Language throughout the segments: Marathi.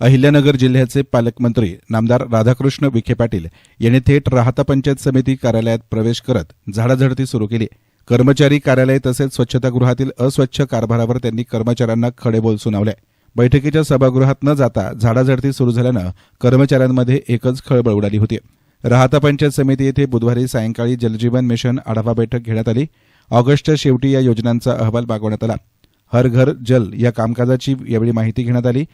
अहिल्यानगर जिल्ह्याचे पालकमंत्री नामदार राधाकृष्ण विखे पाटील यांनी थेट राहता पंचायत समिती कार्यालयात प्रवेश करत झाडाझडती सुरू केली. कर्मचारी कार्यालय तसेच स्वच्छतागृहातील अस्वच्छ कारभारावर त्यांनी कर्मचाऱ्यांना खडे बोल सुनावले. बैठकीच्या सभागृहात न जाता झाडाझडती सुरू झाल्यानं कर्मचाऱ्यांमध्ये एकच खळबळ उडाली होती. राहता पंचायत समिती येथे बुधवारी सायंकाळी जलजीवन मिशन आढावा बैठक घेण्यात आली. ऑगस्टच्या शेवटी या योजनांचा अहवाल मागवण्यात आला. हर घर जल या कामकाजाची यावेळी माहिती घेण्यात आली.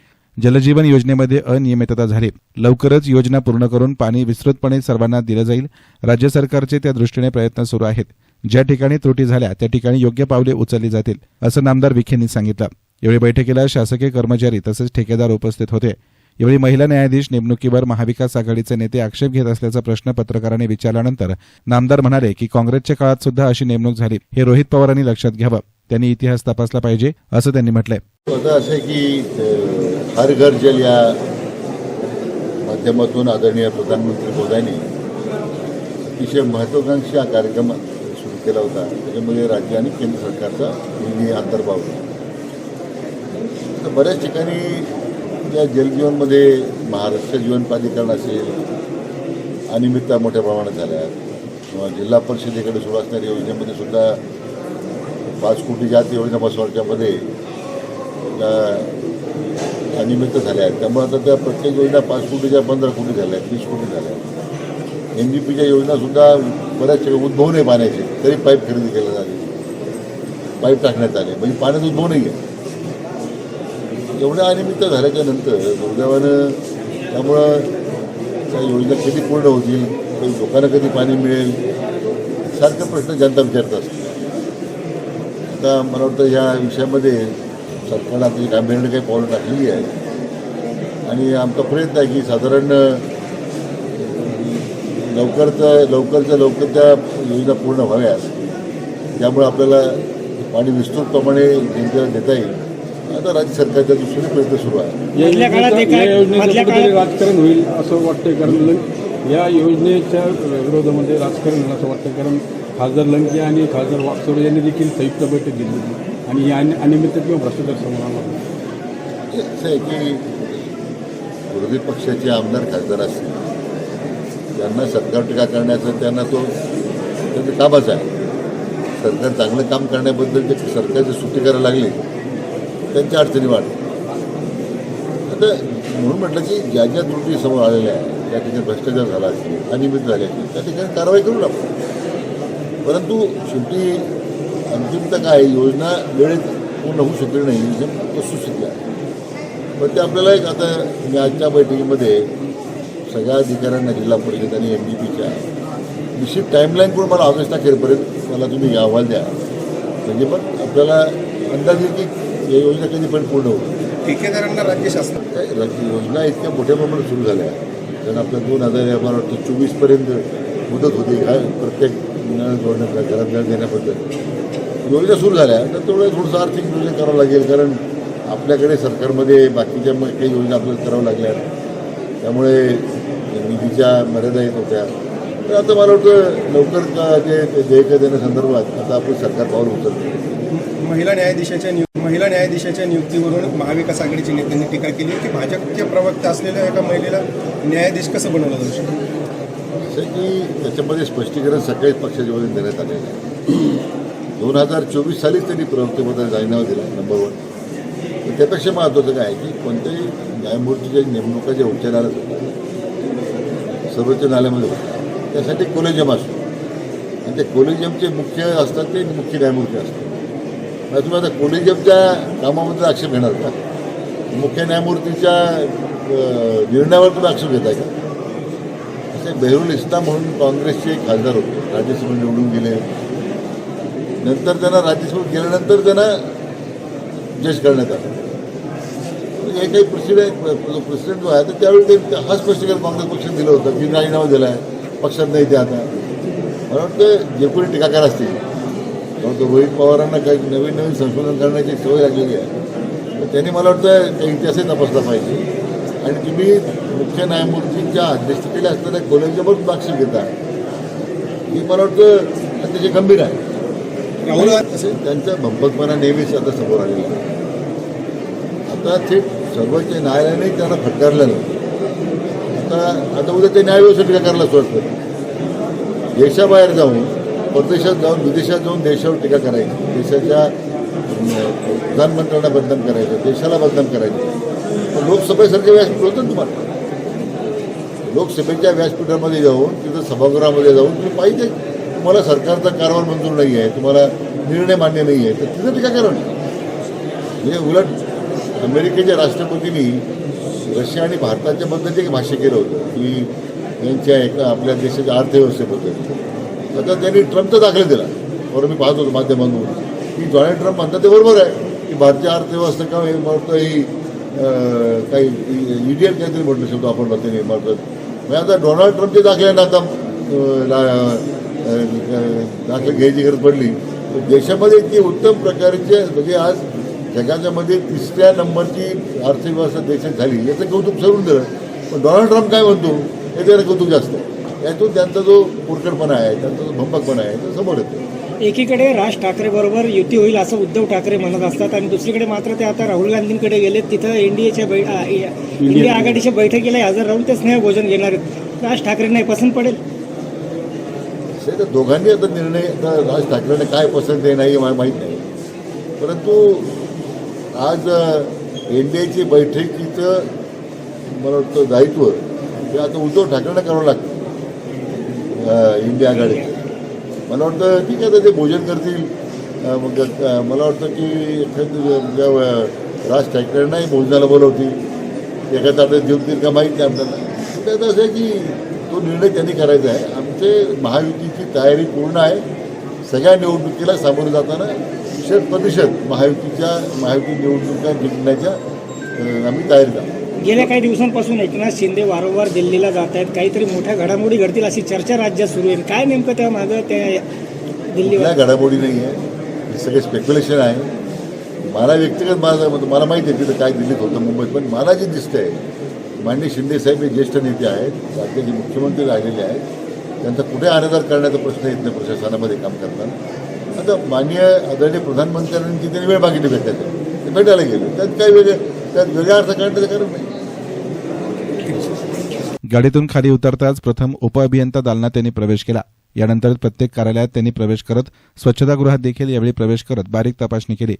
जलजीवन योजनेमध्ये अनियमितता झाली. लवकरच योजना पूर्ण करून पाणी विस्तृतपणे सर्वांना दिलं जाईल. राज्य सरकारचे त्या दृष्टीने प्रयत्न सुरू आहेत. ज्या ठिकाणी त्रुटी झाल्या त्या ठिकाणी योग्य पावले उचलली जातील असं नामदार विखेंनी सांगितलं. यावेळी बैठकीला शासकीय कर्मचारी तसेच ठेकेदार उपस्थित होते. यावेळी महिला न्यायाधीश नेमणुकीवर महाविकास आघाडीचे नेते आक्षेप घेत असल्याचा प्रश्न पत्रकारांनी विचारल्यानंतर नामदार म्हणाले की काँग्रेसच्या काळात सुद्धा अशी नेमणूक झाली. हे रोहित पवारांनी लक्षात घ्यावं. त्यांनी इतिहास तपासला पाहिजे असं त्यांनी म्हटलंय. असं की हर घर जल या माध्यमातून आदरणीय प्रधानमंत्री मोदांनी अतिशय महत्त्वाकांक्षी हा कार्यक्रम सुरू केला होता. त्याच्यामध्ये राज्य आणि केंद्र सरकारचा नेहमी अंतर्भाव होता. तर बऱ्याच ठिकाणी या जलजीवनमध्ये महाराष्ट्र जीवन प्राधिकरण असेल अनियमितता मोठ्या प्रमाणात झाल्या. किंवा जिल्हा परिषदेकडे सुरू असणाऱ्या योजनेमध्ये सुद्धा पाच कोटी जात योजना बसवायच्यामध्ये अनियमित झाल्या आहेत. त्यामुळे आता त्या प्रत्येक योजना पाच कोटीच्या पंधरा कोटी झाल्या आहेत वीस कोटी झाल्या आहेत. एन जी पीच्या योजनासुद्धा बऱ्याच ठिकाणी उद्भव नाही पाण्याचे तरी पाईप खरेदी केल्या झाले पाईप टाकण्यात आले. म्हणजे पाण्याचं उद्भव नाही आहे. एवढ्या अनियमित झाल्याच्यानंतर दुर्दैवानं त्यामुळं त्या योजना कधी पूर्ण होतील लोकांना कधी पाणी मिळेल सारखा प्रश्न जनता विचारत असते. आता मला वाटतं ह्या विषयामध्ये सरकारनं आता गांभीर्याने काही पावलं टाकलेली आहे. आणि आमचा प्रयत्न आहे की साधारण लवकरचं लवकरच्या लवकर त्या योजना पूर्ण व्हाव्यात. त्यामुळे आपल्याला पाणी विस्तृतप्रमाणे जनतेला देता येईल. आता राज्य सरकारच्या दृष्टीने प्रयत्न सुरू आहे. राजकारण होईल असं वाटतंय कारण लं- या योजनेच्या विरोधामध्ये राजकारण होईल असं वाटतं कारण खासदार लंके आणि खासदार वाकचोरे यांनी देखील संयुक्त बैठक घेतली होती. आणि या अनिमित्त किंवा भ्रष्टाचार समोर असं आहे की विरोधी पक्षाचे आमदार खासदार असतील त्यांना सरकार टीका करण्याचं त्यांना तो त्यांचा कामच आहे. सरकार चांगलं काम करण्याबद्दल जे सरकारची सुट्टी करायला लागली त्यांच्या अडचणी वाढ. आता म्हणून म्हटलं की ज्या ज्या त्रुटी समोर आलेल्या आहेत त्या ठिकाणी भ्रष्टाचार झाला असेल अनियमित झाले असतील त्या ठिकाणी कारवाई करू लागतो परंतु शेवटी अंतिमता काय योजना वेळेत पूर्ण होऊ शकली नाही हे वस्तुस्थिती आहे पण ते आपल्याला एक आता मी आजच्या बैठकीमध्ये सगळ्या अधिकाऱ्यांना जिल्हा परिषद आणि एम डी पीच्या निश्चित टाईमलाईन करून मला ऑगस्ट अखेरपर्यंत मला तुम्ही अहवाल द्या. म्हणजे पण आपल्याला अंदाज येईल की या योजना कधी पण पूर्ण होईल ठेकेदारांना राज्य शासन काय? योजना इतक्या मोठ्या प्रमाणात सुरू झाल्या. कारण आपल्या दोन हजार मला वाटतं चोवीसपर्यंत मुदत होती. काय प्रत्येक जोडण्याचा घरात नळ देण्याबद्दल. योजना सुरू झाल्या. तर तेवढं थोडंसं आर्थिक नियोजन करावं लागेल कारण आपल्याकडे सरकारमध्ये बाकीच्या मग काही योजना आपल्याला कराव्या लागल्या. त्यामुळे निधीच्या मर्यादा येत होत्या. तर आता मला वाटतं लवकर का ते देयक देण्यासंदर्भात आता आपण सरकार पाऊल उचलतो. महिला न्यायाधीशाच्या नियु- महिला न्यायाधीशाच्या नियुक्तीवरून महाविकास आघाडीच्या नेत्यांनी टीका केली की भाजपचे प्रवक्ता असलेल्या एका महिलेला न्यायाधीश कसं बनवलं जाऊ शकतं? असं की त्याच्यामध्ये स्पष्टीकरण सकाळीच पक्षाच्या वतीने देण्यात आलेलं आहे. दोन हजार चोवीस सालीच त्यांनी प्रवक्तेपदा जाहीरनामा दिला नंबर वन तर त्यापेक्षा महत्त्वाचं काय की कोणत्याही न्यायमूर्तीच्या नेमणुका ज्या उच्च होतात सर्वोच्च न्यायालयामध्ये होतात त्यासाठी कोलेजियम असतो. आणि ते कोलेजियमचे मुख्य असतात ते मुख्य न्यायमूर्ती असतात. मग तुम्ही आता कोलेजियमच्या कामामध्ये आक्षेप घेणार का? मुख्य न्यायमूर्तीच्या निर्णयावर तुम्ही आक्षेप घेताय का? असे बेहरुल इस्लाम म्हणून काँग्रेसचे खासदार होते राज्यसभा निवडून गेले. नंतर त्यांना राज्यसभेत गेल्यानंतर त्यांना जज करण्यात आलं. म्हणजे हे काही प्रेसिडेंट प्रेसिडेंट जो आहे तर त्यावेळी ते हा स्पष्टीकरण काँग्रेस पक्षाने दिलं होतं मी राजीनामा दिला आहे पक्षात नाही ते आता. मला वाटतं जे कोणी टीकाकार असतील परंतु रोहित पवारांना काही नवीन नवीन संशोधन करण्याची सवय लागलेली आहे तर त्यांनी मला वाटतं त्या इतिहासही तपासला पाहिजे. आणि तुम्ही मुख्य न्यायमूर्तींच्या अध्यक्षतेला असलेल्या पण आक्षेप घेता ही मला वाटतं अतिशय गंभीर आहे. राहुल तसे त्यांचा नेहमीच आता समोर आलेला आहे. आता थेट सर्वोच्च न्यायालयाने त्यांना फटकारल्यानं आता आता उद्या ते न्यायव्यवस्था टीका करायला सुरुवात देशाबाहेर जाऊन परदेशात जाऊन विदेशात जाऊन देशावर टीका करायची. देशाच्या प्रधानमंत्र्यांना बदनाम करायचं देशाला बदनाम करायचं. लोकसभेसारखे व्यासपीठ होतं तुम्हाला? लोकसभेच्या व्यासपीठामध्ये जाऊन तिथं सभागृहामध्ये जाऊन तुम्ही पाहिजे. तुम्हाला सरकारचा कारभार मंजूर नाही आहे तुम्हाला निर्णय मान्य नाही आहे तर तिथं टीका करा म्हणजे उलट अमेरिकेच्या राष्ट्रपतींनी रशिया आणि भारताच्या बद्दल एक भाष्य केलं होतं की यांच्या एका आपल्या देशाच्या अर्थव्यवस्थेबद्दल. आता त्यांनी ट्रम्पचा दाखला दिला. बरोबर मी पाहत होतो माध्यमांमधून की डोनाल्ड ट्रम्प म्हणतात ते बरोबर आहे की भारतीय अर्थव्यवस्था का हे म्हणतो ही काही इडियन काहीतरी म्हटलं शब्द आपण त्यांनी म्हणतात म्हणजे आता डोनाल्ड ट्रम्पच्या दाखल्यानं आता दाखले घ्यायची गरज पडली. तर देशामध्ये इतकी उत्तम प्रकारचे म्हणजे आज जगाच्या मध्ये तिसऱ्या नंबरची अर्थव्यवस्था देशात झाली. याचं कौतुक सरून दिलं पण डोनाल्ड ट्रम्प काय म्हणतो? हे त्याला कौतुक जास्त. यातून त्यांचा जो पुरकडपणा आहे त्यांचा जो भंपकपणा आहे तो समोर येतो. एकीकडे राज ठाकरे बरोबर युती होईल असं उद्धव ठाकरे म्हणत असतात आणि दुसरीकडे मात्र ते आता राहुल गांधींकडे गेले तिथं एनडीएच्या बै आ, ए- इंडिया. आघाडीच्या बैठकीला हजर राहून ते स्नेहभोजन घेणार आहेत. राज ठाकरेंना पसंत पडेल? तर दोघांनी आता निर्णय आता राज ठाकरेंना काय पसंत आहे नाही मला माहीत नाही. परंतु आज एन डी एची बैठकीचं मला वाटतं दायित्व ते आता उद्धव ठाकरेंना करावं लागतं इंडिया आघाडीचं. मला वाटतं ठीक आहे ते भोजन करतील. मग मला वाटतं की एखाद्या राज ठाकरेंनाही भोजनाला बोलवतील. एखादा आता जेवतील का माहीत नाही आपल्याला त्यात असं आहे की तो निर्णय त्यांनी करायचा आहे. आमचे महायुतीची तयारी पूर्ण आहे. सगळ्या निवडणुकीला सामोरं जाताना शत प्रतिशत महायुतीच्या महायुती निवडणुका जिंकण्याच्या आम्ही तयारीत आहोत. गेल्या काही दिवसांपासून एकनाथ शिंदे वारंवार दिल्लीला जात आहेत. काहीतरी मोठ्या घडामोडी घडतील अशी चर्चा राज्यात सुरू आहे. काय नेमकं त्या मागं त्या कुठल्या घडामोडी नाही आहे. सगळे स्पेक्युलेशन आहे. मला व्यक्तिगत माझं मला माहिती आहे तिथं काय दिल्लीत होतं मुंबईत पण मला जे दिसतंय माननीय शिंदे साहेब हे ज्येष्ठ नेते आहेत राज्याचे मुख्यमंत्री राहिलेले आहेत. त्यांचा कुठे अनादर करण्याचा प्रश्न येत नाही प्रशासनामध्ये काम करताना. आता माननीय आदरणीय प्रधानमंत्र्यांची त्यांनी वेळ मागितली भेटायचं ते भेटायला गेले. त्यात काही वेगळे त्यात वेगळा अर्थ काढण्याचं कारण नाही. गाडीतून खाली उतरताच प्रथम उपअभियंता दालनात त्यांनी प्रवेश केला. यानंतर प्रत्येक कार्यालयात त्यांनी प्रवेश करत स्वच्छतागृहात देखील यावेळी प्रवेश करत बारीक तपासणी केली.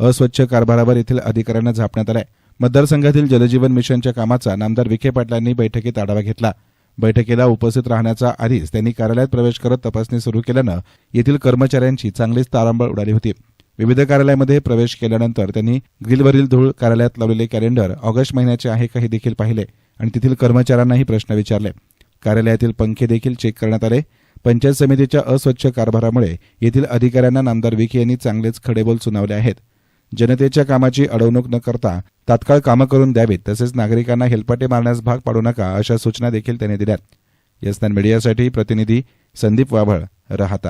अस्वच्छ कारभारावर येथील अधिकाऱ्यांना झापण्यात आलाय. मतदारसंघातील जलजीवन मिशनच्या कामाचा नामदार विखे पाटलांनी बैठकीत आढावा घेतला. बैठकीला उपस्थित राहण्याचा आधीच त्यांनी कार्यालयात प्रवेश करत तपासणी सुरू केल्यानं येथील कर्मचाऱ्यांची चांगलीच तारांबळ उडाली होती. विविध कार्यालयामध्ये प्रवेश केल्यानंतर त्यांनी ग्रिलवरील धूळ कार्यालयात लावलेले कॅलेंडर ऑगस्ट महिन्याचे आहे का हे देखील पाहिले आणि तेथील कर्मचाऱ्यांनाही प्रश्न विचारले. कार्यालयातील पंखे देखील चेक करण्यात आले. पंचायत समितीच्या अस्वच्छ कारभारामुळे येथील अधिकाऱ्यांना नामदार विखे यांनी चांगलेच खडेबोल सुनावले आहेत. जनतेच्या कामाची अडवणूक न करता तात्काळ कामं करून द्यावीत तसेच नागरिकांना हेलपाटे मारण्यास भाग पाडू नका अशा सूचना देखील त्यांनी दिल्यात. यस्तान मीडियासाठी प्रतिनिधी संदीप वाभळ राहता.